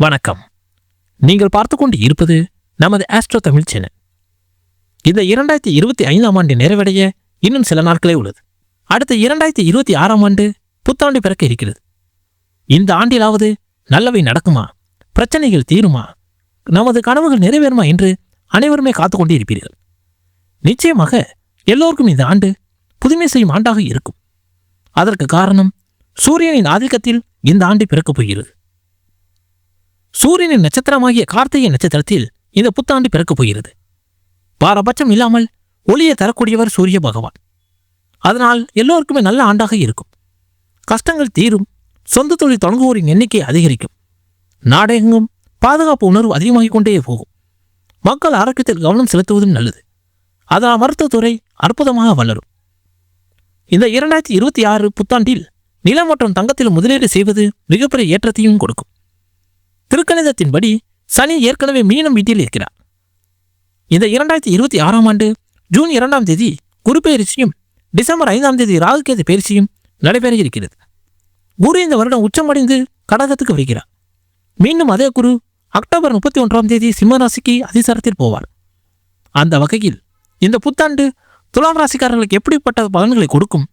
வணக்கம். நீங்கள் பார்த்து கொண்டு இருப்பது நமது ஆஸ்ட்ரோ தமிழ் சேனல். இந்த இரண்டாயிரத்தி இருபத்தி ஐந்தாம் ஆண்டு நிறைவடைய இன்னும் சில நாட்களே உள்ளது. அடுத்த இரண்டாயிரத்தி இருபத்தி ஆறாம் ஆண்டு புத்தாண்டு பிறக்க இருக்கிறது. இந்த ஆண்டிலாவது நல்லவை நடக்குமா? பிரச்சனைகள் தீருமா? நமது கனவுகள் நிறைவேறுமா என்று அனைவருமே காத்து கொண்டு இருப்பீர்கள். நிச்சயமாக எல்லோருக்கும் இந்த ஆண்டு புதுமை செய்யும் ஆண்டாக இருக்கும். அதற்கு காரணம் சூரியனின் ஆதிக்கத்தில் இந்த ஆண்டு பிறக்கப் போகிறது. சூரியனின் நட்சத்திரமாகிய கார்த்திகை நட்சத்திரத்தில் இந்த புத்தாண்டு பிறக்கப் போகிறது. பாரபட்சம் இல்லாமல் ஒளியை தரக்கூடியவர் சூரிய பகவான். அதனால் எல்லோருக்குமே நல்ல ஆண்டாக இருக்கும். கஷ்டங்கள் தீரும் சொந்த தொழில் தொடங்குவோரின் எண்ணிக்கை அதிகரிக்கும். நாடெங்கும் பாதுகாப்பு உணர்வு அதிகமாகிக் கொண்டே போகும். மக்கள் ஆரோக்கியத்தில் கவனம் செலுத்துவதும் நல்லது. அதனால் மருத்துவத்துறை அற்புதமாக வளரும். இந்த இரண்டாயிரத்தி இருபத்தி ஆறு புத்தாண்டில் நிலம் மற்றும் தங்கத்தில் முதலீடு செய்வது மிகப்பெரிய ஏற்றத்தையும் கொடுக்கும். திருக்கணிதத்தின்படி சனி ஏற்கனவே மீனம் வீட்டில் இருக்கிறார். இந்த இரண்டாயிரத்தி இருபத்தி ஆறாம் ஆண்டு ஜூன் இரண்டாம் தேதி குரு பயிற்சியும் டிசம்பர் ஐந்தாம் தேதி ராகுகேது பயிற்சியும் நடைபெற இருக்கிறது குரு இந்த வருடம் உச்சமடைந்து கடகத்துக்கு வருகிறார். மீண்டும் அதே குரு அக்டோபர் முப்பத்தி ஒன்றாம் தேதி சிம்ம ராசிக்கு அதிசாரத்தில் போவார். அந்த வகையில் இந்த புத்தாண்டு துலாம் ராசிக்காரர்களுக்கு எப்படிப்பட்ட பலன்களை கொடுக்கும்?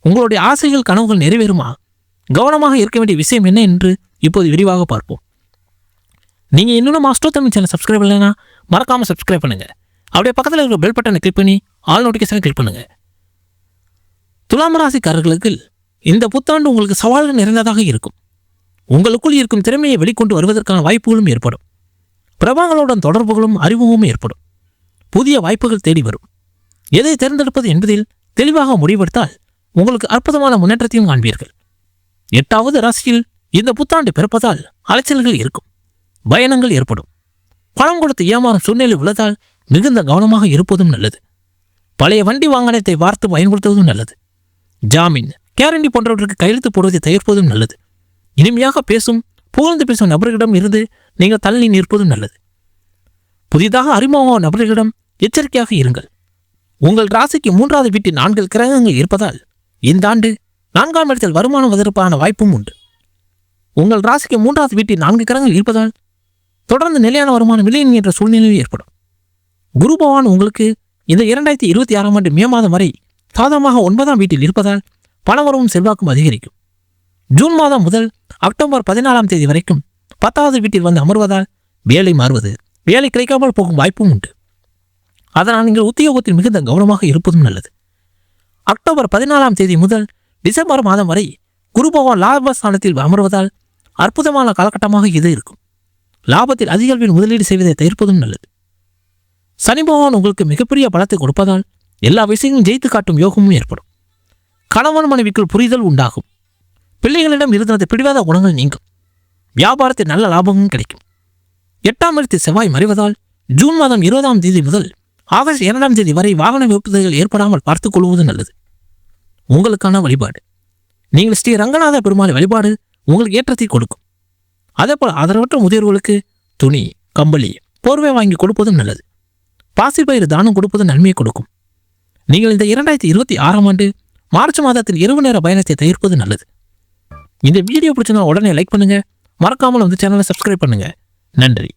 உங்களுடைய ஆசைகள் கனவுகள் நிறைவேறுமா? கவனமாக இருக்க வேண்டிய விஷயம் என்ன என்று இப்போது விரிவாக பார்ப்போம். நீங்கள் இன்னும் மாஸ்டர் தமிழ் சேனல் சப்ஸ்கிரைப் இல்லைன்னா மறக்காமல் சப்ஸ்கிரைப் பண்ணுங்க. அப்படியே பக்கத்தில் இருக்கிற பெல் பட்டனை கிளிக் பண்ணி ஆல் நோட்டிஃபிகேஷனை கிளிக் பண்ணுங்க. துலாம் ராசிக்காரர்களுக்கு இந்த புத்தாண்டு உங்களுக்கு சவால்கள் நிறைந்ததாக இருக்கும். உங்களுக்குள் இருக்கும் திறமையை வெளிக்கொண்டு வருவதற்கான வாய்ப்புகளும் ஏற்படும். பிரபலங்களுடன் தொடர்புகளும் அறிமுகமும் ஏற்படும். புதிய வாய்ப்புகள் தேடி வரும். எதை தேர்ந்தெடுப்பது என்பதில் தெளிவாக முடிவெடுத்தால் உங்களுக்கு அற்புதமான முன்னேற்றத்தையும் காண்பீர்கள். எட்டாவது ராசியில் இந்த புத்தாண்டு பிறப்பதால் அலைச்சல்கள் இருக்கும். பயணங்கள் ஏற்படும். பணம் கொடுத்து ஏமாறும் சூழ்நிலை உள்ளதால் மிகுந்த கவனமாக இருப்பதும் நல்லது. பழைய வண்டி வாகனத்தை பார்த்து பயன்படுத்துவதும் நல்லது. ஜாமீன் கேரண்டி போன்றவற்றுக்கு கையெழுத்து போடுவதை தவிர்ப்பதும் நல்லது. இனிமையாக பேசும் புகழ்ந்து பேசும் நபர்களிடம் இருந்து நீங்கள் தள்ளி நிற்பதும் நல்லது. புதிதாக அறிமுகமான நபர்களிடம் எச்சரிக்கையாக இருங்கள். உங்கள் ராசிக்கு மூன்றாவது வீட்டில் நான்கு கிரகங்கள் இருப்பதால் இந்த ஆண்டு நான்காம் இடத்தில் வருமானம் வருவதற்கான வாய்ப்பும் உண்டு. உங்கள் ராசிக்கு மூன்றாவது வீட்டில் நான்கு கிரகங்கள் இருப்பதால் தொடர்ந்து நிலையான வருமானம் இல்லை என்ற சூழ்நிலையும் ஏற்படும். குரு பகவான் உங்களுக்கு இந்த இரண்டாயிரத்தி இருபத்தி ஆறாம் ஆண்டு மே மாதம் வரை சாதகமாக ஒன்பதாம் வீட்டில் இருப்பதால் பணவரவும் செல்வாக்கும் அதிகரிக்கும். ஜூன் மாதம் முதல் அக்டோபர் பதினாலாம் தேதி வரைக்கும் பத்தாவது வீட்டில் வந்து அமர்வதால் வேலை மாறுவது வேலை கிடைக்காமல் போகும் வாய்ப்பும் உண்டு. அதனால் நீங்கள் உத்தியோகத்தில் மிகுந்த கவனமாக இருப்பதும் நல்லது. அக்டோபர் பதினாலாம் தேதி முதல் டிசம்பர் மாதம் வரை குரு பகவான் லாபஸ்தானத்தில் அமர்வதால் அற்புதமான காலகட்டமாக இது இருக்கும். லாபத்தில் அதிக அளவில் முதலீடு செய்வதை தவிர்ப்பதும் நல்லது. சனி பகவான் உங்களுக்கு மிகப்பெரிய பலத்தை கொடுப்பதால் எல்லா விஷயங்களும் ஜெயித்து காட்டும் யோகமும் ஏற்படும். கணவன் மனைவிக்குள் புரிதல் உண்டாகும். பிள்ளைகளிடம் இருந்த பிடிவாத குணங்கள் நீங்கும். வியாபாரத்தில் நல்ல லாபமும் கிடைக்கும். எட்டாம் இடத்து செவ்வாய் மறைவதால் ஜூன் மாதம் இருபதாம் தேதி முதல் ஆகஸ்ட் இரண்டாம் தேதி வரை வாகன விபத்துகள் ஏற்படாமல் பார்த்துக் கொள்வது நல்லது. உங்களுக்கான வழிபாடு. நீங்கள் ஸ்ரீ ரங்கநாத பெருமாள் வழிபாடு உங்களுக்கு ஏற்றத்தை கொடுக்கும். அதே போல் ஆதரவற்ற முதியோர்களுக்கு துணி கம்பளி போர்வை வாங்கி கொடுப்பதும் நல்லது. பாசிப்பயிறு தானம் கொடுப்பது நன்மையை கொடுக்கும். நீங்கள் இந்த இரண்டாயிரத்தி இருபத்தி ஆறாம் ஆண்டு மார்ச் மாதத்தில் இரவு நேர பயணத்தை தவிர்ப்பது நல்லது. இந்த வீடியோ பிடிச்சிருந்தா உடனே லைக் பண்ணுங்கள் மறக்காமல் வந்து சேனலை சப்ஸ்கிரைப் பண்ணுங்கள் நன்றி.